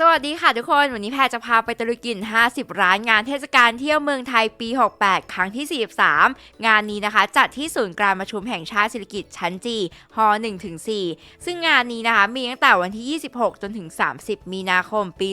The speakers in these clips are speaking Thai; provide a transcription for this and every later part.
สวัสดีค่ะทุกคน วันนี้แพรจะพาไปตะลุยกิน 50 ร้านงานเทศกาลเที่ยวเมืองไทยปี 68 ครั้งที่ 43 งานนี้นะคะ จัดที่ศูนย์การประชุมแห่งชาติศิริกิตชั้นจีฮอ1-4ซึ่งงานนี้นะคะ มีตั้งแต่วันที่ 26 จนถึง 30 มีนาคมปี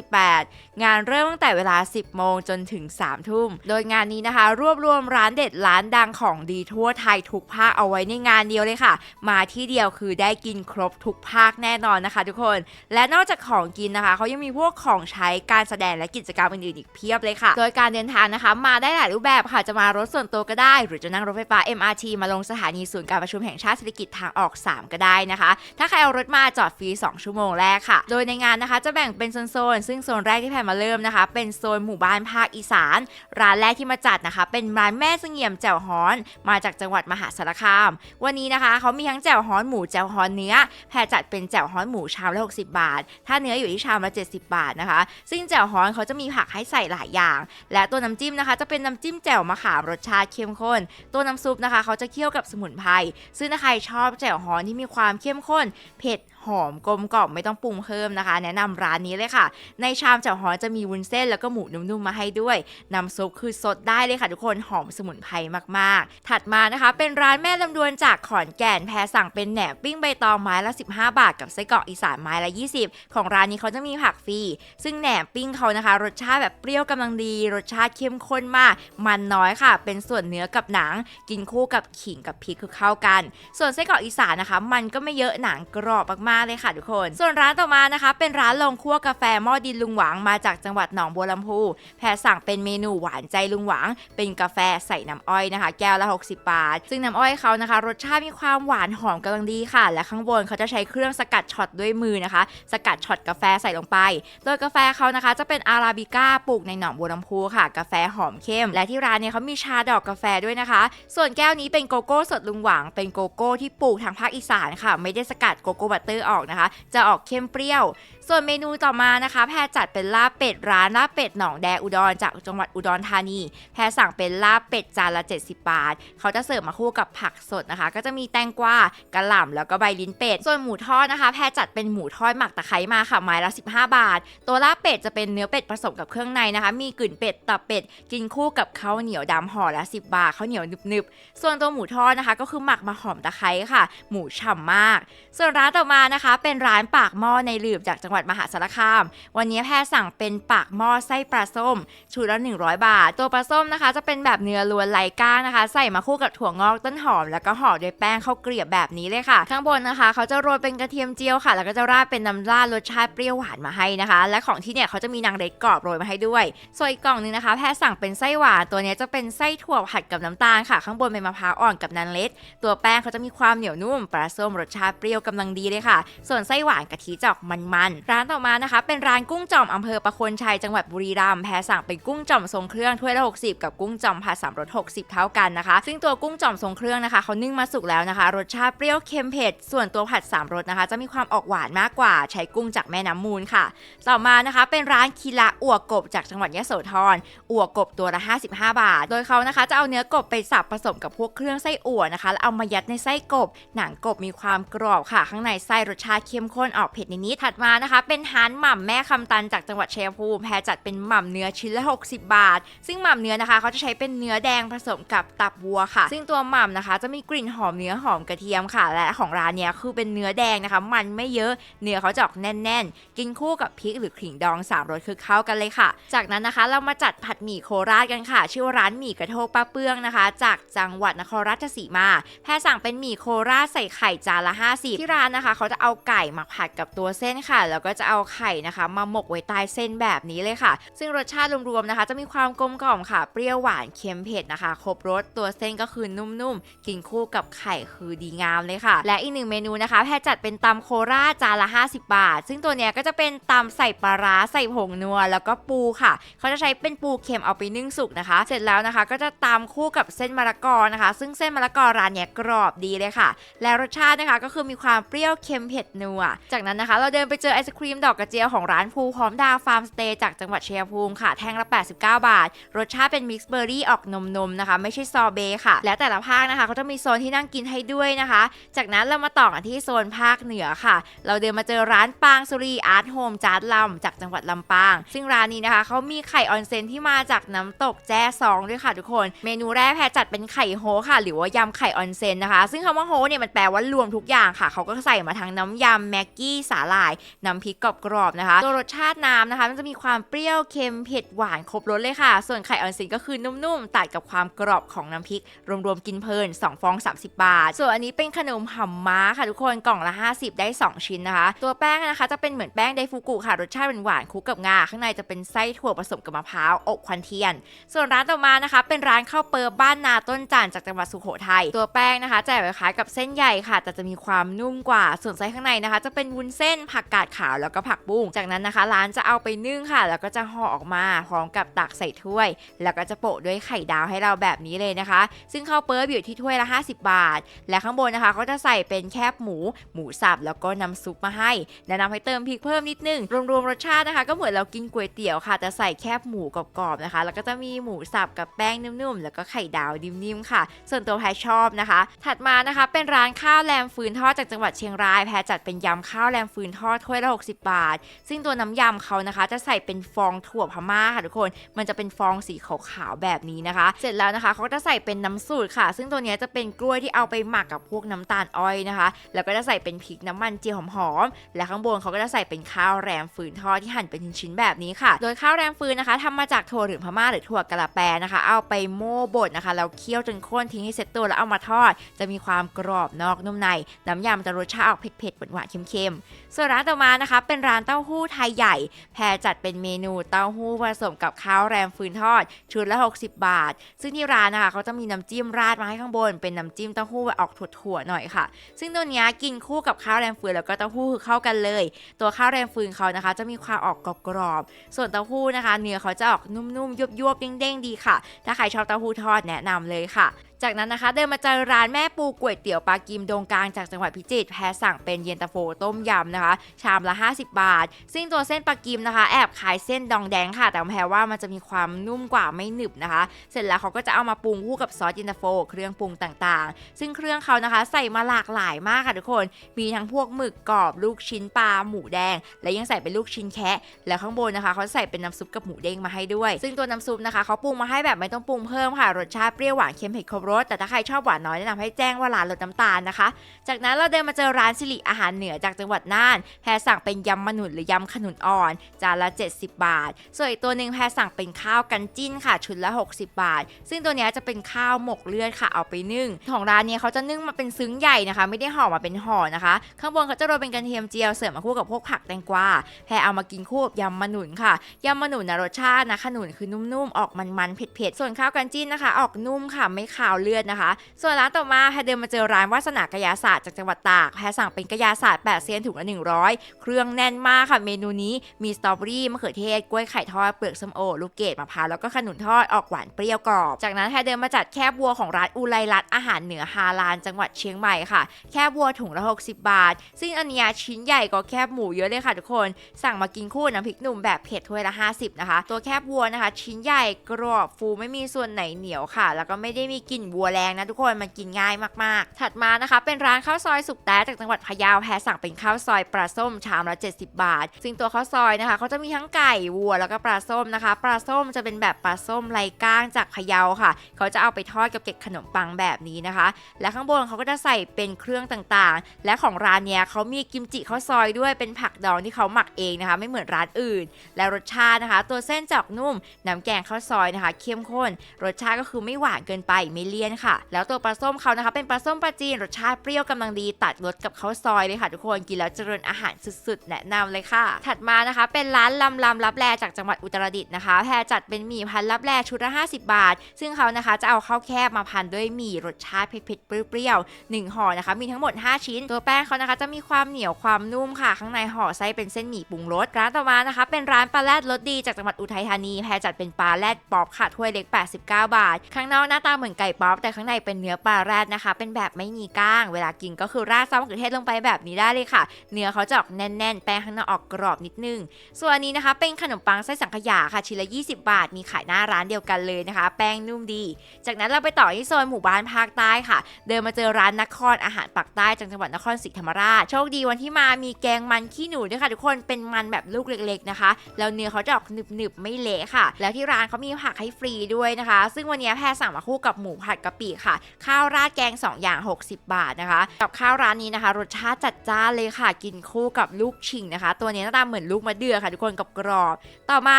2568 งานเริ่มตั้งแต่เวลา 10 โมงจนถึง 3 ทุ่ม โดยงานนี้นะคะ รวบรวมร้านเด็ดร้านดังของดีทั่วไทยทุกภาคเอาไว้ในงานเดียวเลยค่ะ มาที่เดียวคือได้กินครบทุกภาคแน่นอนนะคะ ทุกคน และนอกจากของกินนะคะเขายังมีพวกของใช้การแสดงและกิจกรรมอื่นๆอีกเพียบเลยค่ะ โดยการเดินทางนะคะ มาได้หลายรูปแบบค่ะจะมารถส่วนตัวก็ได้ หรือจะนั่งรถไฟฟ้า MRT มาลงสถานีศูนย์การประชุมแห่งชาติเศรษฐกิจทางออก 3 ก็ได้นะคะ ถ้าใครเอารถมาจอดฟรี 2 ชั่วโมงแรกค่ะ โดยในงานนะคะจะแบ่งเป็นโซนๆซึ่งโซนแรกที่แพนมาเริ่มนะคะ เป็นโซนหมู่บ้านภาคอีสาน ร้านแรกที่มาจัดนะคะ เป็นร้านแม่เสงี่ยมแจ่วฮ้อน มาจากจังหวัดมหาสารคาม วันนี้นะคะเขามีทั้งแจ่วฮ้อนหมูแจ่วฮ้อนเนื้อแพรจัดเป็นแจ่วฮ้อนหมูชามละ60 บาท ถ้าเนื้ออยูู่่ที่ชามละ 70 บาทนะคะ ซึ่งแจ่วฮ้อนเขาจะมีผักให้ใส่หลายอย่าง และตัวน้ำจิ้มนะคะ จะเป็นน้ำจิ้มแจ่วมะขามรสชาติเข้มข้น ตัวน้ำซุปนะคะ เขาจะเคี่ยวกับสมุนไพรซึ่งถ้าใครชอบแจ่วฮ้อนที่มีความเข้มข้นเผ็ด หอมกลมกล่อมไม่ต้องปรุงเพิ่มนะคะ แนะนำร้านนี้เลยค่ะ ในชามแจ่วฮอนจะมีวุ้นเส้นแล้วก็หมูนุ่มๆมาให้ด้วยน้ำซุปคือสดได้เลยค่ะทุกคนหอมสมุนไพรมากๆ ถัดมานะคะ เป็นร้านแม่ลำดวนจากขอนแก่นแพรสั่งเป็นแหนมปิ้งใบตองไม้ละ 15 บาท กับไส้กรอกอีสานไม้ละ 20 ของร้านนี้เขาจะมีผักฟรีซึ่งแหนมปิ้งเขานะคะ รสชาติแบบเปรี้ยวกำลังดี รสชาติเข้มข้นมาก มันน้อยค่ะ เป็นส่วนเนื้อกับหนัง กินคู่กับขิงกับพริกคือเข้ากัน ส่วนไส้กรอกอีสานนะคะ มันก็ไม่เยอะหนังกรอบมากๆเลยค่ะทุกคน ส่วนร้านต่อมานะคะ เป็นร้านลงคั่วกาแฟหม้อดินลุงหวังมาจากจังหวัดหนองบัวลำพูแพรสั่งเป็นเมนูหวานใจลุงหวัง เป็นกาแฟใส่น้ำอ้อยนะคะ แก้วละ 60 บาท ซึ่งน้ำอ้อยเขานะคะ รสชาติมีความหวานหอมกำลังดีค่ะ และข้างบนเขาจะใช้เครื่องสกัดช็อตด้วยมือนะคะ สกัดช็อตกาแฟใส่ลงไป โดยกาแฟเขานะคะ จะเป็นอาราบิก้าปลูกในหนองบัวลำพูค่ะ กาแฟหอมเข้ม และที่ร้านเนี่ยเขามีชาดอกกาแฟด้วยนะคะ ส่วนแก้วนี้เป็นโกโก้สดลุงหวัง เป็นโกโก้ที่ปลูกทางภาคอีสานค่ะ ไม่ได้สกัดโกโก้บัตเตอร์ออกนะคะ จะออกเข้มเปรี้ยว ส่วนเมนูต่อมานะคะ แพรจัดเป็นลาบเป็ดร้านลาบเป็ดหนองแดอุดรจากจังหวัดอุดรธานี แพรสั่งเป็นลาบเป็ดจานละ 70 บาท เขาจะเสิร์ฟมาคู่กับผักสดนะคะ ก็จะมีแตงกวากระหล่ำแล้วก็ใบลิ้นเป็ด ส่วนหมูทอดนะคะ แพรจัดเป็นหมูทอดหมักตะไคร้มาค่ะไม้ละ 15 บาท ตัวลาบเป็ดจะเป็นเนื้อเป็ดผสมกับเครื่องในนะคะ มีกลิ่นเป็ดตับเป็ดกินคู่กับข้าวเหนียวดำห่อละ 10 บาทข้าวเหนียวนึบๆ ส่วนตัวหมูทอดนะคะ ก็คือหมักมาหอมตะไคร้ค่ะ หมูฉ่ำมาก ส่วนร้านต่อมานะคะ เป็นร้านปากหม้อในหลืบจากจังหวัดมหาสารคาม วันนี้แพรสั่งเป็นปากหม้อไส้ปลาส้ม ชุดละ 100 บาท ตัวปลาส้มนะคะ จะเป็นแบบเนื้อล้วนไร้ก้างนะคะ ใส่มาคู่กับถั่วงอกต้นหอม แล้วก็ห่อด้วยแป้งข้าวเกรียบแบบนี้เลยค่ะ ข้างบนนะคะเขาจะโรยเป็นกระเทียมเจียวค่ะ แล้วก็จะราดเป็นน้ำราดรสชาติเปรี้ยวหวานมาให้นะคะ และของที่เนี่ยเขาจะมีนางเล็ดกรอบโรยมาให้ด้วย ส่วนอีกกล่องนึงนะคะ แพรสั่งเป็นไส้หวานตัวนี้จะเป็นไส้ถั่วผัดกับน้ำตาลค่ะ ข้างบนเป็นมะพร้าวอ่อนกับนางเล็ดตัวแป้งเขาจะมีความเหนียวนุ่มปลาส้มรสชาติเปรี้ยวกำลังดีเลยค่ะส่วนไส้หวานกะทิจะออกมันๆ ร้านต่อมานะคะ เป็นร้านกุ้งจ่อมอำเภอประโคนชัยจังหวัดบุรีรัมย์แพรสั่งเป็นกุ้งจ่อมทรงเครื่องถ้วยละ 60 กับกุ้งจ่อมผัดสามรส60 เท่ากันนะคะ ซึ่งตัวกุ้งจ่อมทรงเครื่องนะคะเขานึ่งมาสุกแล้วนะคะ รสชาติเปรี้ยวเค็มเผ็ดส่วนตัวผัดสามรสนะคะ จะมีความออกหวานมากกว่าใช้กุ้งจากแม่น้ำมูลค่ะ ต่อมานะคะ เป็นร้านคีระอัวกบจากจังหวัดยะโสธรอัวกบตัวละ 55 บาท โดยเขานะคะจะเอาเนื้อกบไปสับผสมกับพวกเครื่องไส้อั่วนะคะแล้วเอามายัดในไส้กบ หนังกบมีความกรอบค่ะ ข้างในไส้รสชาติเข้มข้นออกเผ็ดนิดๆถัดมานะคะ เป็นฮานหม่ำแม่คำตันจากจังหวัดชัยภูมิแพรจัดเป็นหม่ำเนื้อชิ้นละ 60 บาท ซึ่งหม่ำเนื้อนะคะเขาจะใช้เป็นเนื้อแดงผสมกับตับวัวค่ะ ซึ่งตัวหม่ำนะคะจะมีกลิ่นหอมเนื้อหอมกระเทียมค่ะ และของร้านเนี้ยคือเป็นเนื้อแดงนะคะ มันไม่เยอะเนื้อเขาจะออกแน่น ๆ กินคู่กับพริกหรือขิงดองสามรสคือเข้ากันเลยค่ะ จากนั้นนะคะเรามาจัดผัดหมี่โคราชกันค่ะ ชื่อร้านหมี่กระโทกป้าเปื้องนะคะ จากจังหวัดนครราชสีมา แพรสั่งเป็นหมี่โคราชใส่ไข่จานละ 50 ที่ร้านนะคะเขาจะจะเอาไก่มาผัดกับตัวเส้นค่ะ แล้วก็จะเอาไข่นะคะ มาหมกไว้ใต้เส้นแบบนี้เลยค่ะ ซึ่งรสชาติรวมๆนะคะ จะมีความกลมกล่อมค่ะ เปรี้ยวหวานเค็มเผ็ดนะคะ ครบรสตัวเส้นก็คือนุ่มๆ กินคู่กับไข่คือดีงามเลยค่ะ และอีกหนึ่งเมนูนะคะ แพรจัดเป็นตำโคราจานละ 50 บาท ซึ่งตัวเนี้ยก็จะเป็นตำใส่ปลาร้าใส่ผงนัวแล้วก็ปูค่ะ เขาจะใช้เป็นปูเค็มเอาไปนึ่งสุกนะคะ เสร็จแล้วนะคะ ก็จะตำคู่กับเส้นมะละกอนะคะ ซึ่งเส้นมะละกอร้านเนี้ยกรอบดีเลยค่ะ และรสชาตินะคะก็คือมีความเปรี้ยวเค็มเผ็ดนัว จากนั้นนะคะ เราเดินไปเจอไอศครีมดอกกระเจียวของร้านภูหอมดาวฟาร์มสเตย์จากจังหวัดเชัยงภูมิค่ะ แท่งละ 89 บาท รสชาติเป็นมิกซ์เบอร์รี่ออกนมๆนะคะ ไม่ใช่ซอเบต์ค่ะ และแต่ละภาคนะคะเขาจะมีโซนที่นั่งกินให้ด้วยนะคะ จากนั้นเรามาต่อกันที่โซนภาคเหนือค่ะ เราเดินมาเจอร้านปางสุรีอาร์ตโฮมจาร์ดลำจากจังหวัดลำปาง ซึ่งร้านนี้นะคะเขามีไข่ออนเซนที่มาจากน้ำตกแจ้ซองด้วยค่ะทุกคน เมนูแรกแพรจัดเป็นไข่โฮค่ะ หรือว่ายำไข่ออนเซนนะคะ ซึ่งคำว่าโฮเนี่ยมันแปลว่ารวมทุกอย่างค่ะเขาก็ใส่มาทั้งน้ำยำแม็กกี้สาหร่ายน้ำพริกกรอบๆนะคะตัวรสชาติน้ำนะคะ มันจะมีความเปรี้ยวเค็มเผ็ดหวานครบรสเลยค่ะ ส่วนไข่ออนเซนก็คือนุ่มๆ ตัดกับความกรอบของน้ำพริก รวมๆกินเพลิน 2 ฟอง 30 บาท ส่วนอันนี้เป็นขนมหำม้าค่ะทุกคนกล่องละ 50 ได้ 2 ชิ้นนะคะ ตัวแป้งนะคะจะเป็นเหมือนแป้งไดฟูกุค่ะรสชาติเป็นหวานคลุกกับงาข้างในจะเป็นไส้ถั่วผสมกับมะพร้าวอบควันเทียน ส่วนร้านต่อมานะคะ เป็นร้านข้าวเปิบบ้านนาต้นจานจากจังหวัดสุโขทัยตัวแป้งนะคะจะคล้ายๆกับเส้นใหญ่ค่ะ แต่จะมีความนุ่มกว่าส่วนไส้ข้างในนะคะ จะเป็นวุ้นเส้นผักกาดขาวแล้วก็ผักบุ้งจากนั้นนะคะ ร้านจะเอาไปนึ่งค่ะ แล้วก็จะห่อออกมาพร้อมกับตักใส่ถ้วย แล้วก็จะโปะด้วยไข่ดาวให้เราแบบนี้เลยนะคะ ซึ่งข้าวเปิบอยู่ที่ถ้วยละ 50 บาท และข้างบนนะคะเขาจะใส่เป็นแคบหมู หมูสับแล้วก็น้ำซุปมาให้แนะนำให้เติมพริกเพิ่มนิดนึงรวมๆรสชาตินะคะ ก็เหมือนเรากินก๋วยเตี๋ยวค่ะแต่ใส่แคบหมูกรอบๆนะคะ แล้วก็จะมีหมูสับกับแป้งนุ่มๆ แล้วก็ไข่ดาวนิ่มๆค่ะ ส่วนตัวแพรชอบนะคะ ถัดมานะคะ เป็นร้านข้าวแรมฟืนทอดจากจังหวัดเชียงรายแพรจัดเป็นยำข้าวแรมฟืนทอดถ้วยละ 60 บาท ซึ่งตัวน้ำยำเขานะคะ จะใส่เป็นฟองถั่วพม่าค่ะทุกคน มันจะเป็นฟองสีขาวๆแบบนี้นะคะ เสร็จแล้วนะคะเขาจะใส่เป็นน้ำสูตรค่ะ ซึ่งตัวนี้จะเป็นกล้วยที่เอาไปหมักกับพวกน้ำตาลอ้อยนะคะ แล้วก็จะใส่เป็นพริกน้ำมันเจียวหอมๆ และข้างบนเขาก็จะใส่เป็นข้าวแรมฟืนทอดที่หั่นเป็นชิ้นๆแบบนี้ค่ะ โดยข้าวแรมฟืนนะคะทำมาจากถั่วเหลืองพม่าหรือถั่วกะละแปนะคะ เอาไปโม่บดนะคะแล้วเคี่ยวจนข้นทิ้งให้เสร็จตัวแล้วเอามาทอด จะมีความกรอบนอกนุ่มใน น้ำยำจะรสชาติออกเผ็ดๆหวานๆเค็มๆ ส่วนร้านต่อมานะคะ เป็นร้านเต้าหู้ไทยใหญ่ แพรจัดเป็นเมนูเต้าหู้ผสมกับข้าวแรมฟืนทอด ชุดละ 60 บาท ซึ่งที่ร้านนะคะเขาจะมีน้ำจิ้มราดมาให้ข้างบน เป็นน้ำจิ้มเต้าหู้ออกถั่วๆหน่อยค่ะ ซึ่งตัวนี้กินคู่กับข้าวแรมฟืนแล้วก็เต้าหู้คือเข้ากันเลย ตัวข้าวแรมฟืนเขานะคะ จะมีความออกกรอบๆส่วนเต้าหู้นะคะ เนื้อเขาจะออกนุ่มๆยวบๆเด้งๆดีค่ะ ถ้าใครชอบเต้าหู้ทอดแนะนำเลยค่ะ จากนั้นนะคะ เดินมาเจอร้านแม่ปูก๋วยเตี๋ยวปลากิมโดงกลางจากจังหวัดพิจิตรแพรสั่งเป็นเย็นตาโฟต้มยำนะคะ ชามละ 50 บาท ซึ่งตัวเส้นปลากิมนะคะ แอบคล้ายเส้นดองแดงค่ะ แต่แพรว่ามันจะมีความนุ่มกว่าไม่หนึบนะคะ เสร็จแล้วเขาก็จะเอามาปรุงคู่กับซอสเย็นตาโฟเครื่องปรุงต่างๆ ซึ่งเครื่องเขานะคะ ใส่มาหลากหลายมากค่ะทุกคน มีทั้งพวกหมึกกรอบลูกชิ้นปลาหมูแดง และยังใส่เป็นลูกชิ้นแคะแล้วข้างบนนะคะ เขาใส่เป็นน้ำซุปกับหมูเด้งมาให้ด้วย ซึ่งตัวน้ำซุปนะคะเขาปรุงมาให้แบบไม่ต้องปรุงเพิ่มค่ะรสชาติเปรี้ยวหวานเค็มเผ็ดครบรสแต่ถ้าใครชอบหวานน้อยแนะนำให้แจ้งว่าร้านลดน้ำตาลนะคะ จากนั้นเราเดินมาเจอร้านสิริอาหารเหนือจากจังหวัดน่าน แพรสั่งเป็นยำมะหนุนหรือยำขนุนอ่อน จานละ 70 บาท ส่วนอีกตัวหนึ่งแพรสั่งเป็นข้าวกันจิ้นค่ะ ชุดละ 60 บาท ซึ่งตัวนี้จะเป็นข้าวหมกเลือดค่ะเอาไปนึ่ง ของร้านนี้เขาจะนึ่งมาเป็นซึ้งใหญ่นะคะ ไม่ได้ห่อมาเป็นห่อนะคะ ข้างบนเขาจะโรยเป็นกระเทียมเจียวเสริมมาคู่กับพวกผักแตงกวาแพรเอามากินคู่กับยำมะหนุนค่ะยำมะหนุนนะรสชาตินะขนุนคือนุ่มๆออกมันๆเผ็ดๆส่วนข้าวกันจิ้นนะคะ ออกนุ่มค่ะไม่ขาวเลือดนะคะ ส่วนร้านต่อมาแพเดินมาเจอร้านวาสนากยาศาสตร์จากจังหวัดตากแพสั่งเป็นกยาศาสตร์8เซียนถุงละ100 เครื่องแน่นมากค่ะเมนูนี้มีสตรอเบอรี่มะเขือเทศกล้วยไข่ทอดเปลือกส้มโอลูกเกดมะพร้าวแล้วก็ขนุนทอดออกหวานเปรี้ยวกรอบ จากนั้นแพเดินมาจัดแคบวัวของร้านอุไรรัตอาหารเหนือฮาลานจังหวัดเชียงใหม่ค่ะ แคบวัวถุงละ60 บาท ซึ่งอันนี้ชิ้นใหญ่กว่าแคบหมูเยอะเลยค่ะทุกคน สั่งมากินคู่น้ำพริกหนุ่มแบบเผ็ดถ้วยละ 50 นะคะ ตัวแคบวัวนะคะ ชิ้นใหญ่กรอบฟูไม่มีส่วนไหนเหนียวค่ะ แล้วก็ไม่ได้มีกลิ่นวัวแรงนะทุกคนมันกินง่ายมากๆ ถัดมานะคะเป็นร้านข้าวซอยสุกแต้จากจังหวัดพะเยาแพรสั่งเป็นข้าวซอยปลาส้มชามละ 70 บาท ซึ่งตัวข้าวซอยนะคะเขาจะมีทั้งไก่วัวแล้วก็ปลาส้มนะคะ ปลาส้มจะเป็นแบบปลาส้มไรก้างจากพะเยาค่ะ เขาจะเอาไปทอดกับเกล็ดขนมปังแบบนี้นะคะ และข้างบนเขาก็จะใส่เป็นเครื่องต่างๆ และของร้านเนี้ยเขามีกิมจิข้าวซอยด้วยเป็นผักดองที่เขาหมักเองนะคะ ไม่เหมือนร้านอื่น และรสชาตินะคะ ตัวเส้นจะออกนุ่มน้ำแกงข้าวซอยนะคะ เข้มข้น รสชาติก็คือไม่หวานเกินไปไม่เลียนค่ะ แล้วตัวปลาส้มเขานะคะ เป็นปลาส้มปลาจีนรสชาติเปรี้ยวกำลังดีตัดรสกับข้าวซอยเลยค่ะทุกคนกินแล้วเจริญอาหารสุดๆ แนะนำเลยค่ะ ถัดมานะคะ เป็นร้านลำลำรับแลจากจังหวัดอุตรดิตถ์นะคะแพรจัดเป็นหมี่พันรับแลชุดละ50 บาท ซึ่งเขานะคะจะเอาข้าวแคบมาพันด้วยหมี่รสชาติเผ็ดๆเปรี้ยวๆหนึ่งห่อนะคะ มีทั้งหมด 5 ชิ้น ตัวแป้งเขานะคะจะมีความเหนียวความนุ่มค่ะ ข้างในห่อไส้เป็นเส้นหมี่ปรุงรสร้านต่อมานะคะ เป็นร้านปลาแรดรสดีจากจังหวัดอุทัยธานีแพรจัดเป็นปลาแรดปอปค่ะถ้วยเล็ก 89 บาท ข้างนอกหน้าตาเหมือนไก่ป๊อปแต่ข้างในเป็นเนื้อปลาแรดนะคะ เป็นแบบไม่มีก้าง เวลากินก็คือราดซอสมะเขือเทศลงไปแบบนี้ได้เลยค่ะ เนื้อเขาจะออกแน่นๆ แป้งข้างนอกออกกรอบนิดนึง ส่วนอันนี้นะคะ เป็นขนมปังไส้สังขยาค่ะชิ้นละ 20 บาท มีขายหน้าร้านเดียวกันเลยนะคะ แป้งนุ่มดี จากนั้นเราไปต่อที่โซนหมู่บ้านภาคใต้ค่ะ เดินมาเจอร้านนครอาหารปักใต้จังหวัดนครศรีธรรมราช โชคดีวันที่มามีแกงมันขี้หนูด้วยค่ะทุกคนเป็นมันแบบลูกเล็กๆนะคะแล้วเนื้อเขาจะออกหนึบๆไม่เละค่ะ แล้วที่ร้านเขามีผักให้ฟรีด้วยนะคะ ซึ่งวันนี้แพรสั่งมาคู่กับหมูผัดกะปิค่ะ ข้าวราดแกง 2 อย่าง 60 บาทนะคะ กับข้าวร้านนี้นะคะ รสชาติจัดจ้านเลยค่ะ กินคู่กับลูกชิงนะคะ ตัวนี้หน้าตาเหมือนลูกมะเดื่อค่ะ ทุกคนกับกรอบต่อมา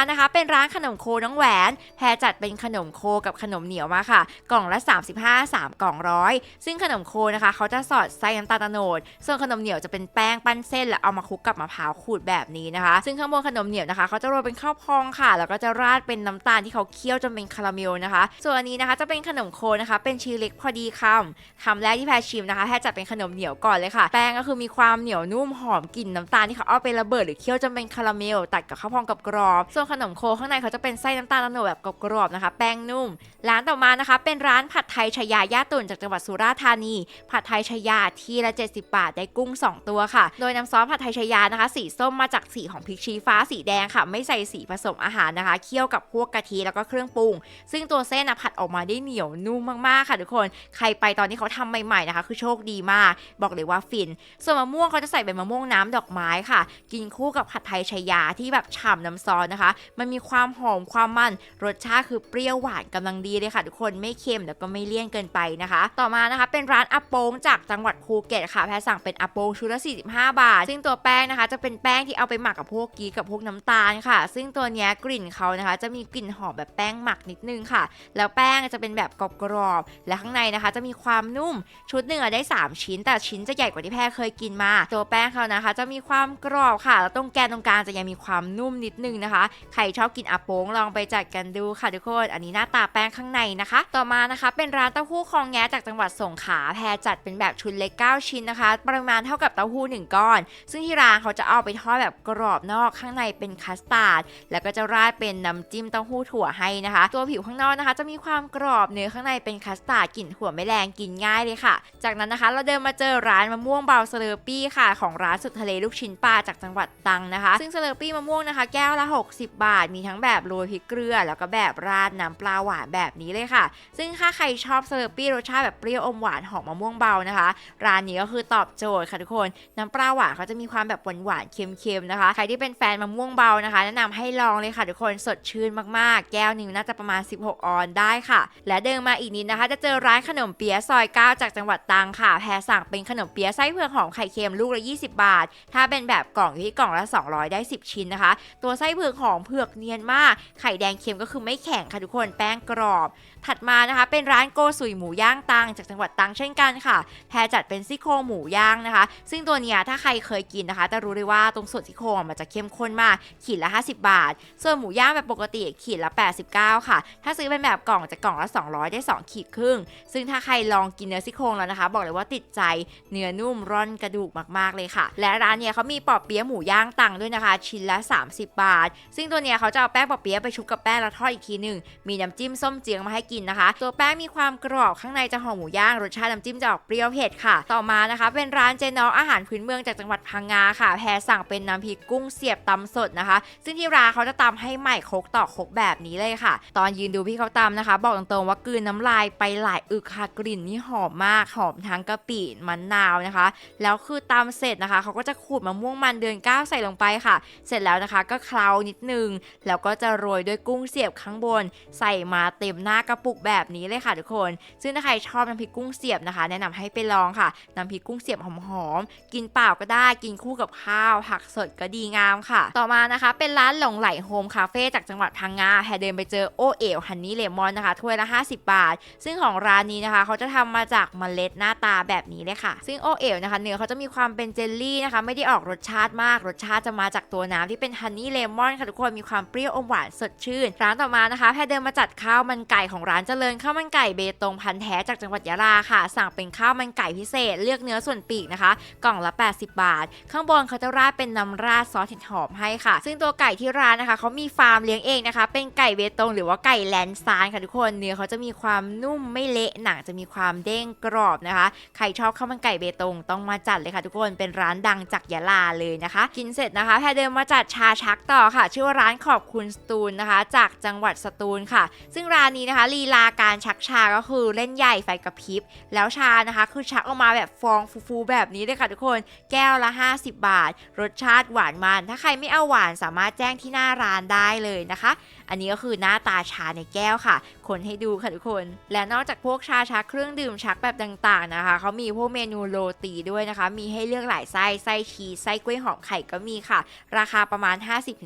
นะคะ เป็นร้านขนมโคน้องแหวน แพรจัดเป็นขนมโคกับขนมเหนียวมาค่ะ กล่องละ 35 3 กล่องร้อยซึ่งขนมโคนะคะ เขาจะสอดไส้น้ำตาลโตโนด ส่วนขนมเหนียวจะเป็นแป้งปั้นเส้นแล้วเอามาคลุกกับมะพร้าวขูดแบบนี้นะคะ ซึ่งข้างบนขนมเหนียวนะคะเขาจะโรยเป็นข้าวพองค่ะ แล้วก็จะราดเป็นน้ำตาลที่เขาเคี่ยวจนเป็นคาราเมลนะคะ ส่วนอันนี้นะคะจะเป็นขนมโคนะคะเป็นชิ้นเล็กพอดีคำคำแรกที่แพรชิมนะคะแพรจัดเป็นขนมเหนียวก่อนเลยค่ะ แป้งก็คือมีความเหนียวนุ่มหอมกลิ่นน้ำตาลที่เขาเอาไประเบิดหรือเคี่ยวจนเป็นคาราเมลตัดกับข้าวพองกับกรอบส่วนขนมโคข้างในเขาจะเป็นไส้น้ำตาลโตโนแบบกรอบๆนะคะ แป้งนุ่ม ร้านต่อมานะคะ เป็นร้านผัดไทยชายาย่าตุ่นจากจังหวัดสุราษฎร์ธานี ผัดไทยชายาที่ละ 70 บาทได้กุ้ง 2 ตัวค่ะ โดยน้ำซอสผัดไทยชายานะคะ สีส้มมาจากสีของพริกชี้ฟ้าสีแดงค่ะ ไม่ใส่สีผสมอาหารนะคะเคี่ยวกับพวกกะทิแล้วก็เครื่องปรุง ซึ่งตัวเส้นนะผัดออกมาได้เหนียวนุ่มมากๆค่ะทุกคน ใครไปตอนที่เขาทำใหม่ๆนะคะ คือโชคดีมาก บอกเลยว่าฟิน ส่วนมะม่วงเขาจะใส่เป็นมะม่วงน้ำดอกไม้ค่ะ กินคู่กับผัดไทยชายาที่แบบฉ่ำน้ำซอสนะคะ มันมีความหอมความมัน รสชาติคือเปรี้ยวหวานกำลังดีเลยค่ะ ทุกคน ไม่เค็มแล้วก็ไม่เลี่ยนเกินไปนะคะ ต่อมานะคะ เป็นร้านอโปงจากจังหวัดภูเก็ตค่ะ แพรสั่งเป็นอโปงชุดละ45 บาท ซึ่งตัวแป้งนะคะ จะเป็นแป้งที่เอาไปหมักกับพวกกีกับพวกน้ำตาลค่ะ ซึ่งตัวเนี้ยกลิ่นเขานะคะ จะมีกลิ่นหอมแบบแป้งหมักนิดนึงค่ะ แล้วแป้งจะเป็นแบบกรอบๆและข้างในนะคะจะมีความนุ่มชุดหนึ่งอะได้ 3 ชิ้น แต่ชิ้นจะใหญ่กว่าที่แพรเคยกินมา ตัวแป้งเขานะคะ จะมีความกรอบค่ะแล้วตรงแกนตรงกลางจะยังมีความนุ่มนิดนึงนะคะ ใครชอบกินอาโปงลองไปจัดกันดูค่ะทุกคนอันนี้หน้าตาแป้งข้างในนะคะ ต่อมานะคะ เป็นร้านเต้าหู้คองแงจากจังหวัดสงขลาแพรจัดเป็นแบบชุดเล็ก 9 ชิ้นนะคะ ปริมาณเท่ากับเต้าหู้1ก้อน ซึ่งที่ร้านเขาจะเอาไปทอดแบบกรอบนอกข้างในเป็นคัสตาร์ดแล้วก็จะราดเป็นน้ำจิ้มเต้าหู้ถั่วให้นะคะ ตัวผิวข้างนอกนะคะ จะมีความกรอบเนื้อข้างในเป็นคัสตาร์ดกลิ่นถั่วไม่แรงกินง่ายเลยค่ะ จากนั้นนะคะเราเดินมาเจอร้านมะม่วงเบาเซเลอปี้ค่ะ ของร้านสุดทะเลลูกชิ้นปลาจากจังหวัดตรังนะคะ ซึ่งเซเลอปี้มะม่วงนะคะ แก้วละ 60 บาท มีทั้งแบบโรยพริกเกลือ แล้วก็แบบราดน้ำปลาหวานแบบนี้เลยค่ะ ซึ่งถ้าใครชอบเซเลอปี้รสชาติแบบเปรี้ยวอมหวานหอมมะม่วงเบานะคะ ร้านนี้ก็คือตอบโจทย์ค่ะทุกคน น้ำปลาหวานเขาจะมีความแบบหวานๆเค็มๆนะคะ ใครที่เป็นแฟนมะม่วงเบานะคะ แนะนำให้ลองเลยค่ะทุกคนสดชื่นมากๆ แก้วหนึ่งน่าจะประมาณ 16 ออนได้ค่ะ และเดินมาอีกนิดนะคะ จะเจอร้านขนมเปี๊ยะซอย9จากจังหวัดตรังค่ะ แพรสั่งเป็นขนมเปี๊ยะไส้เผือกหอมไข่เค็มลูกละ 20 บาท ถ้าเป็นแบบกล่องอยู่ที่กล่องละ 200 ได้ 10 ชิ้นนะคะ ตัวไส้เผือกหอมเผือกเนียนมาก ไข่แดงเค็มก็คือไม่แข็งค่ะทุกคนแป้งกรอบ ถัดมานะคะ เป็นร้านโกสุยหมูย่างตังจากจังหวัดตรังเช่นกันค่ะ แพรจัดเป็นซี่โครงหมูย่างนะคะ ซึ่งตัวเนี้ยถ้าใครเคยกินนะคะจะรู้เลยว่าตรงส่วนซี่โครงมันจะเข้มข้นมากขีดละ 50 บาท ส่วนหมูย่างแบบปกติขีดละ 89 ค่ะ ถ้าซื้อเป็นแบบกล่องจะกล่องละ 200 ได้ 2ขีดครึ่ง ซึ่งถ้าใครลองกินเนื้อซี่โครงแล้วนะคะ บอกเลยว่าติดใจเนื้อนุ่มร่อนกระดูกมากๆเลยค่ะ และร้านเนี้ยเขามีปอบเปี๊ยะหมูย่างตังด้วยนะคะ ชิ้นละ 30 บาท ซึ่งตัวเนี้ยเขาจะเอาแป้งปอบเปี๊ยะไปชุบกับแป้งแล้วทอดอีกทีหนึ่งมีน้ำจิ้มส้มเจียงมาให้กินนะคะ ตัวแป้งมีความกรอบข้างในจะหอหมูย่างรสชาติน้ำจิ้มจะออกเปรี้ยวเผ็ดค่ะ ต่อมานะคะ เป็นร้านเจนออาหารพื้นเมืองจากจังหวัดพังงาค่ะแพรสั่งเป็นน้ำพริกกุ้งเสียบตำสดนะคะ ซึ่งที่ร้านเขาจะตำให้ใหม่ครกต่อครกแบบนี้เลยค่ะ ตอนยืนดูพี่เขาตำนะคะ บอกตรงๆว่ากลืนน้ำลายไปหลายอึกค่ะกลิ่นนี่หอมมากหอมทั้งกะปิมะนาวนะคะ แล้วคือตำเสร็จนะคะเขาก็จะขูดมะม่วงมันเดือนก้าใส่ลงไปค่ะ เสร็จแล้วนะคะก็เคล้านิดนึง แล้วก็จะโรยด้วยกุ้งเสียบข้างบน ใส่มาเต็มหน้ากระปุกแบบนี้เลยค่ะทุกคน ซึ่งถ้าใครชอบน้ำพริกกุ้งเสียบนะคะ แนะนำให้ไปลองค่ะน้ำพริกกุ้งเสียบหอมๆกินเปล่าก็ได้กินคู่กับข้าวผักสดก็ดีงามค่ะ ต่อมานะคะเป็นร้านหลงไหลโฮมคาเฟ่จากจังหวัดพังงาแพเดินไปเจอโอเอ๋วฮันนี่เลมอนนะคะถ้วยละ 50 บาทซึ่งของร้านนี้นะคะเขาจะทำมาจากเมล็ดหน้าตาแบบนี้เลยค่ะ ซึ่งโอเอ๋วนะคะเนื้อเขาจะมีความเป็นเจลลี่นะคะ ไม่ได้ออกรสชาติมาก รสชาติจะมาจากตัวน้ำที่เป็นฮันนี่เลมอนค่ะทุกคนมีความเปรี้ยวอมหวานสดชื่น ร้านต่อมานะคะแพรเดินมาจัดข้าวมันไก่ของร้านเจริญข้าวมันไก่เบตงพันแท้จากจังหวัดยะลาค่ะ สั่งเป็นข้าวมันไก่พิเศษ เลือกเนื้อส่วนปีกนะคะ กล่องละ 80 บาท ข้างบนเขาจะราดเป็นน้ำราดซอสเห็ดหอมให้ค่ะ ซึ่งตัวไก่ที่ร้านนะคะเขามีฟาร์มเลี้ยงเองนะคะ เป็นไก่เบตงหรือว่าไก่แลนซานค่ะทุกคนเนื้อเขาจะมีความนุ่มไม่เละหนังจะมีความเด้งกรอบนะคะ ใครชอบข้าวมันไก่เบตงต้องมาจัดเลยค่ะทุกคนเป็นร้านดังจากยะลาเลยนะคะ กินเสร็จนะคะแพรเดินมาจัดชาชักต่อค่ะ ชื่อว่าร้านขอบคุณสตูลนะคะ จากจังหวัดสตูลค่ะ ซึ่งร้านนี้นะคะลีลาการชักชาก็คือเล่นใหญ่ไฟกระพริบ แล้วชานะคะ คือชักออกมาแบบฟองฟูๆแบบนี้เลยค่ะทุกคน แก้วละ 50 บาท รสชาติหวานมัน ถ้าใครไม่เอาหวานสามารถแจ้งที่หน้าร้านได้เลยนะคะ อันนี้ก็คือหน้าตาชาในแก้วค่ะ คนให้ดูค่ะทุกคน และนอกจากพวกชาชักเครื่องดื่มชักแบบต่างๆนะคะเขามีพวกเมนูโรตีด้วยนะคะ มีให้เลือกหลายไส้ไส้ชีสไส้กล้วยหอมไข่ก็มีค่ะ ราคาประมาณ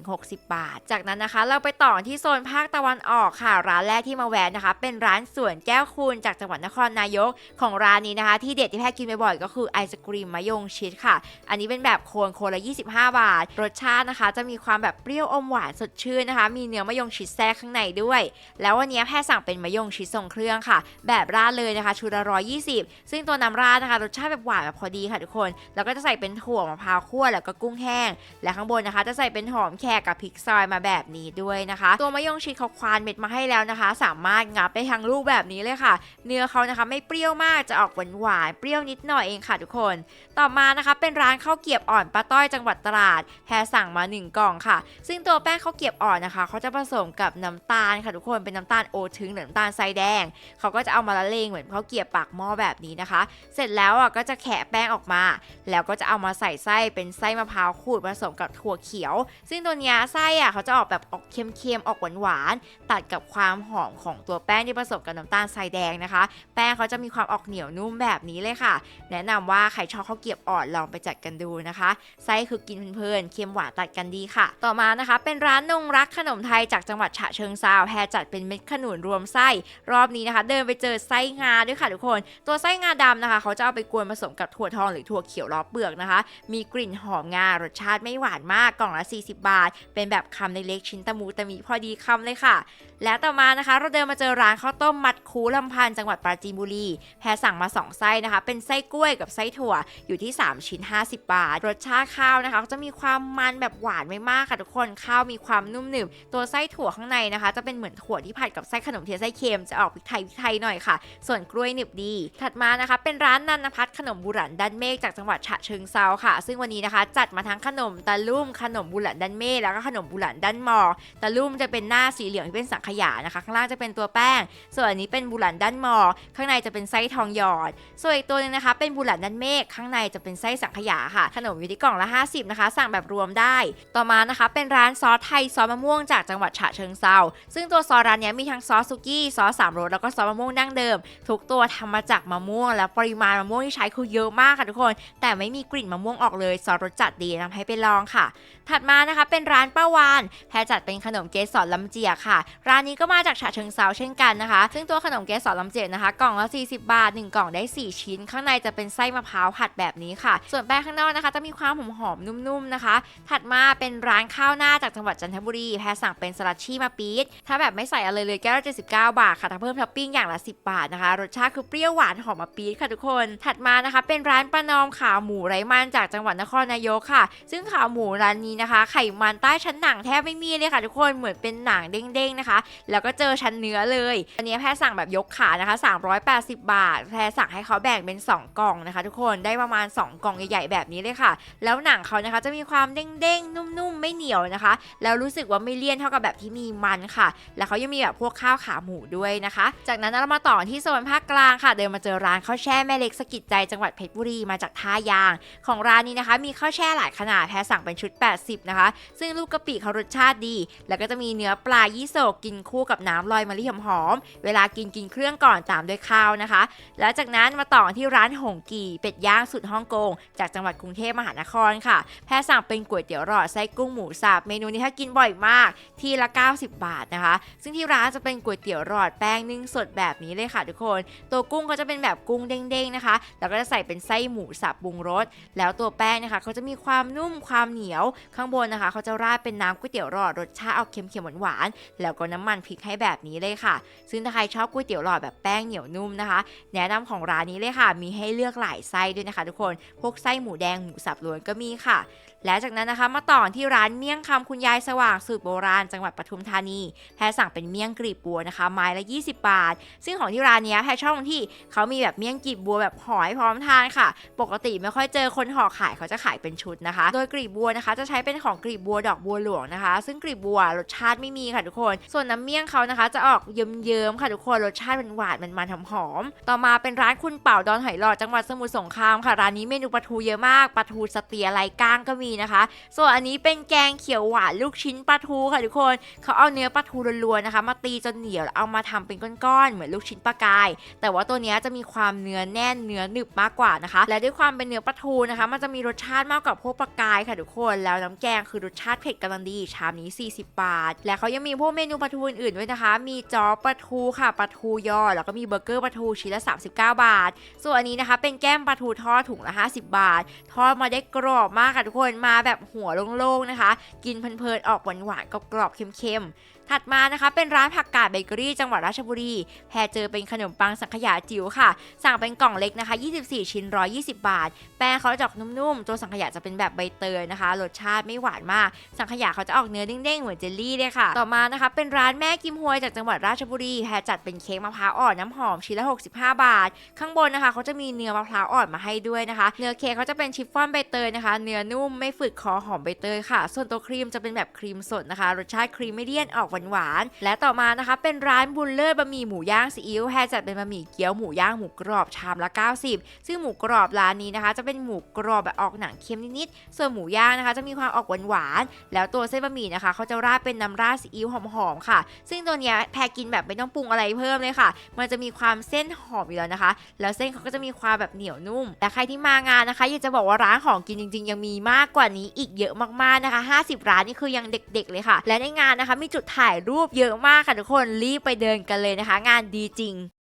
50-60 บาท จากนั้นนะคะ เราไปต่อที่โซนภาคตะวันออกค่ะ ร้านแรกที่มาแวะนะคะ เป็นร้านสวนแก้วคูณจากจังหวัดนครนายกของร้านนี้นะคะ ที่เด็ดที่แพทย์กินบ่อยๆก็คือไอศกรีมมะยงชิดค่ะ อันนี้เป็นแบบโคนโคนละ 25 บาท รสชาตินะคะ จะมีความแบบเปรี้ยวอมหวานสดชื่นนะคะ มีเนื้อมะยงชิดแทรกข้างในด้วย แล้ววันนี้แพทย์สั่งเป็นมะยงชิดทรงเครื่องค่ะ แบบราดเลยนะคะชุดละ120ซึ่งตัวน้ำราดนะคะรสชาติแบบหวานแบบพอดีค่ะทุกคน แล้วก็จะใส่เป็นถั่วมะพร้าวคั่วแล้วก็กุ้งแห้ง และข้างบนนะคะ จะใส่เป็นหอมแขกกับพริกซอยมาแบบนี้ด้วยนะคะ ตัวมะยงชิดเขาควานเม็ดมาให้แล้วนะคะ สามารถงับได้ทั้งลูกแบบนี้เลยค่ะ เนื้อเขานะคะไม่เปรี้ยวมากจะออกหวานหวานเปรี้ยวนิดหน่อยเองค่ะทุกคน ต่อมานะคะเป็นร้านข้าวเกรียบอ่อนป้าต้อยจังหวัดตราดแพรสั่งมา 1 กล่องค่ะ ซึ่งตัวแป้งข้าวเกรียบอ่อนนะคะเขาจะผสมกับน้ำตาลค่ะทุกคนเป็นน้ำตาลโอทึงหรือน้ำตาลทรายแดง เขาก็จะเอามาละเลงเหมือนเขาเกรียบปากหม้อแบบนี้นะคะ เสร็จแล้วอะก็จะแคะแป้งออกมา แล้วก็จะเอามาใส่ไส้เป็นไส้มะพร้าวขูดผสมกับถั่วเขียว ซึ่งตัวเนี้ยไส้อะเขาจะออกแบบออกเค็มๆออกหวานๆตัดกับความหอมของตัวแป้งที่ผสมกับน้ำตาลทรายแดงนะคะ แป้งเขาจะมีความออกเหนียวนุ่มแบบนี้เลยค่ะ แนะนำว่าใครชอบข้าวเกียบอ่อนลองไปจัดกันดูนะคะไส้คือกินเพลินๆเค็มหวานตัดกันดีค่ะ ต่อมานะคะ เป็นร้านนงรักขนมไทยจากจังหวัดฉะเชิงเซาแพรจัดเป็นเม็ดขนุนรวมไส้รอบนี้นะคะ เดินไปเจอไส้งาด้วยค่ะทุกคน ตัวไส้งาดำนะคะ เขาจะเอาไปกวนผสมกับถั่วทองหรือถั่วเขียวรอบเปลือกนะคะ มีกลิ่นหอมงารสชาติไม่หวานมากกล่องละ 40 บาท เป็นแบบคำเล็กๆชิ้นตะมูตะมีพอดีคำเลยค่ะ และต่อมานะคะ เราเดินมาเจอร้านข้าวต้มมัดคูลำพันจังหวัดปราจีนบุรีแพรสั่งมา2ไส้นะคะ เป็นไส้กล้วยกับไส้ถั่วอยู่ที่ 3 ชิ้น 50 บาท รสชาติข้าวนะคะจะมีความมันแบบหวานไม่มากค่ะทุกคนข้าวมีความนุ่มหนึบตัวไส้ถั่วข้างในนะคะ จะเป็นเหมือนถั่วที่ผัดกับไส้ขนมเทียนไส้เค็มจะออกพริกไทยพริกไทยหน่อยค่ะ ส่วนกล้วยหนึบดี ถัดมานะคะ เป็นร้านนันนพัฒขนมบุรันดันเมฆจากจังหวัดฉะเชิงเซาค่ะ ซึ่งวันนี้นะคะ จัดมาทั้งขนมตะลุ่มขนมบุรันดันเมฆแล้วก็ขนมบุรันดันมอตะลุ่มจะเป็นหน้าสีเหลืองที่เป็นสังขยานะคะ ข้างล่างจะเป็นตัวแป้ง ส่วนอันนี้เป็นบุหลันด้านมอข้างในจะเป็นไส้ทองหยอด ส่วนอีกตัวหนึงนะคะ เป็นบุหลันด้านเมฆข้างในจะเป็นไส้สังขยาค่ะ ขนมอยู่ที่กล่องละ 50 นะคะ สั่งแบบรวมได้ ต่อมานะคะ เป็นร้านซอสไทยซอสมะม่วงจากจังหวัดฉะเชิงเซาซึ่งตัวซอสร้านเนี้ยมีทั้งซอสซุกี้ซอสสามรสแล้วก็ซอสมะม่วงดั้งเดิม ทุกตัวทำมาจากมะม่วง และปริมาณมะม่วงที่ใช้คือเยอะมากค่ะทุกคน แต่ไม่มีกลิ่นมะม่วงออกเลยซอสรสจัดดีนำให้ไปลองค่ะ ถัดมานะคะเป็นร้านป้าวาน แพรจัดเป็นขนมเกสรลำเจียค่ะ ร้านนี้ก็มาจากฉะเชิงเซาเช่นกันนะคะ ซึ่งตัวขนมเกสรลำเจียนะคะ กล่องละ 40 บาท 1 กล่องได้ 4 ชิ้น ข้างในจะเป็นไส้มะพร้าวผัดแบบนี้ค่ะ ส่วนแป้งข้างนอกนะคะ จะมีความหอมหอมๆนุ่มๆนะคะ ถัดมาเป็นร้านข้าวหน้าจากจังหวัดจันทบุรี แพรสั่งเป็นสลัดชี่มาปี๊ด ถ้าแบบไม่ใส่อะไรเลยแก้วละ79 บาทค่ะ ถ้าเพิ่มท็อปปิ้งอย่างละ 10 บาทนะคะ รสชาติคือเปรี้ยวหวานหอมมาปี๊ดค่ะทุกคน ถัดมานะคะ เป็นร้านประนอมขาหมูไร้มันจากจังหวัดนครนายกค่ะ ซึ่งขาหมูร้านนี้นะคะ ไขมันใต้ชั้นหนังแทบไม่มีเลยค่ะทุกคนเหมือนเป็นหนังเด้งๆนะคะ แล้วก็เจอชั้นเนื้อเลยอันนี้แพรสั่งแบบยกขานะคะ 380 บาทแพรสั่งให้เขาแบ่งเป็น 2 กล่องนะคะ ทุกคนได้ประมาณ 2 กล่องใหญ่ๆแบบนี้เลยค่ะ แล้วหนังเขานะคะจะมีความเด้งๆนุ่มๆไม่เหนียวนะคะ แล้วรู้สึกว่าไม่เลี่ยนเท่ากับแบบที่มีมันค่ะ แล้วเขายังมีแบบพวกข้าวขาหมูด้วยนะคะ จากนั้นเรามาต่อที่โซนภาคกลางค่ะ เดินมาเจอร้านข้าวแช่แม่เล็กสะกิดใจจังหวัดเพชรบุรีมาจากท่ายาง ของร้านนี้นะคะ มีข้าวแช่หลายขนาดแพรสั่งเป็นชุด 80นะคะ ซึ่งลูกกะปิเขารสชาติดี แล้วก็จะมีเนื้อปลายี่โศกกินคู่กับน้ำลอยมะลิหอมๆเวลากินกินเครื่องก่อนตามด้วยข้าวนะคะ แล้วจากนั้นมาต่อที่ร้านหงกีเป็ดย่างสุดฮ่องกง จากจังหวัดกรุงเทพมหานครค่ะ แพรสั่งเป็นก๋วยเตี๋ยวหลอดไส้กุ้งหมูสับ เมนูนี้ถ้ากินบ่อยมาก ที่ละ 90 บาทนะคะ ซึ่งที่ร้านจะเป็นก๋วยเตี๋ยวหลอดแป้งนึ่งสดแบบนี้เลยค่ะทุกคน ตัวกุ้งก็จะเป็นแบบกุ้งเด้งๆนะคะ แล้วก็จะใส่เป็นไส้หมูสับปรุงรส แล้วตัวแป้งนะคะเขาจะมีความนุ่มความเหนียวข้างบนนะคะเขาจะราดเป็นน้ำก๋วยเตี๋ยวหลอดรสชาติเอาเค็มๆหวานๆแล้วก็น้ำมันพริกให้แบบนี้เลยค่ะ ซึ่งถ้าใครชอบก๋วยเตี๋ยวหลอดแบบแป้งเหนียวนุ่มนะคะ แนะนำของร้านนี้เลยค่ะ มีให้เลือกหลายไส้ด้วยนะคะ ทุกคนพวกไส้หมูแดงหมูสับล้วนก็มีค่ะ และจากนั้นนะคะมาต่อที่ร้านเมี่ยงคำคุณยายสว่างสูตรโบราณจังหวัดปทุมธานี แพรสั่งเป็นเมี่ยงกลีบบัวนะคะไม้ละ 20 บาท ซึ่งของที่ร้านนี้แพรชอบตรงที่เขามีแบบเมี่ยงกลีบบัวแบบห่อให้พร้อมทานค่ะ ปกติไม่ค่อยเจอคนห่อขายเขาจะขายเป็นชุดนะคะ โดยกลีบบัวนะคะ จะใช้เป็นของกลีบบัวดอกบัวหลวงนะคะ ซึ่งกลีบบัวรสชาติไม่มีค่ะทุกคน ส่วนน้ำเมี่ยงเขานะคะ จะออกเยิ้มๆค่ะทุกคนรสชาติเป็นหวานมันมันๆหอมๆต่อมาเป็นร้านคุณเป่าดอนหอยหลอดจังหวัดสมุทรสงครามค่ะร้านนี้เมนูปลาทูเยอะมากปลาทูสเตียไรก้างก็มีนะคะ ส่วนอันนี้เป็นแกงเขียวหวานลูกชิ้นปลาทูค่ะทุกคนเขาเอาเนื้อปลาทูล้วนๆนะคะ มาตีจนเหนียวแล้วเอามาทำเป็นก้อนๆเหมือนลูกชิ้นปลากาย แต่ว่าตัวนี้จะมีความเนื้อแน่นเนื้อหนึบมากกว่านะคะ และด้วยความเป็นเนื้อปลาทูนะคะ มันจะมีรสชาติมากกว่าพวกปลากายค่ะทุกคนแล้วน้ำแกงคือรสชาติเผ็ดกำลังดีชามนี้ 40 บาท และเขายังมีพวกเมนูปลาทูอื่นๆด้วยนะคะ มีจอปลาทูค่ะปลาทูยอ แล้วก็มีเบอร์เกอร์ปลาทูชิ้นละ 39 บาท ส่วนอันนี้นะคะ เป็นแก้มปลาทูทอดถุงละ 50 บาท ทอดมาได้กรอบมากค่ะทุกคนมาแบบหัวโล่งๆนะคะ กินเพลินๆออกหวานๆกรอบๆเค็มๆ ถัดมานะคะ เป็นร้านผักกาดเบเกอรี่จังหวัดราชบุรี แพรเจอเป็นขนมปังสังขยาจิ๋วค่ะ สั่งเป็นกล่องเล็กนะคะ 24 ชิ้น 120 บาท แป้งเขาจะออกนุ่มๆ ตัวสังขยาจะเป็นแบบใบเตยนะคะ รสชาติไม่หวานมาก สังขยาเขาจะออกเนื้อเด้งๆ เหมือนเจลลี่เลยค่ะ ต่อมานะคะ เป็นร้านแม่กิมฮวยจากจังหวัดราชบุรี แพรจัดเป็นเค้กมะพร้าวอ่อนน้ำหอมชิ้นละ 65 บาท ข้างบนนะคะเขาจะมีเนื้อมะพร้าวอ่อนมาให้ด้วยนะคะ เนื้อเค้กเขาจะเป็นชิฟฟ่อนใบเตยนะคะ เนื้อนุ่มไม่ฝืดคอหอมใบเตยค่ะ ส่วนตัวครีมจะเป็นแบบครีมสดนะคะ รสชาติครีมไม่เลี่ยนออกหวานๆและต่อมานะคะเป็นร้านบุญเลิศบะหมี่หมูย่างซีอิ๊วแพรจัดเป็นบะหมี่เกี๊ยวหมูย่างหมูกรอบชามละ 90 ซึ่งหมูกรอบร้านนี้นะคะ จะเป็นหมูกรอบแบบออกหนังเค็มนิดๆส่วนหมูย่างนะคะ จะมีความออกหวานๆแล้วตัวเส้นบะหมี่นะคะเขาจะราดเป็นน้ำราดซีอิ๊วหอมๆค่ะ ซึ่งตัวเนี้ยแพรกินแบบไม่ต้องปรุงอะไรเพิ่มเลยค่ะ มันจะมีความเส้นหอมอยู่แล้วนะคะ แล้วเส้นเขาก็จะมีความแบบเหนียวนุ่มแต่ใครที่มางานนะคะอยากจะบอกว่าร้านของกินจริง ๆ ยังมีมากกว่านี้อีกเยอะมากๆนะคะ 50 ร้านนี่คือยังเด็ก ๆ เลยค่ะ และในงานนะคะมีจุดถ่ายรูปเยอะมากค่ะทุกคนรีบไปเดินกันเลยนะคะ งานดีจริง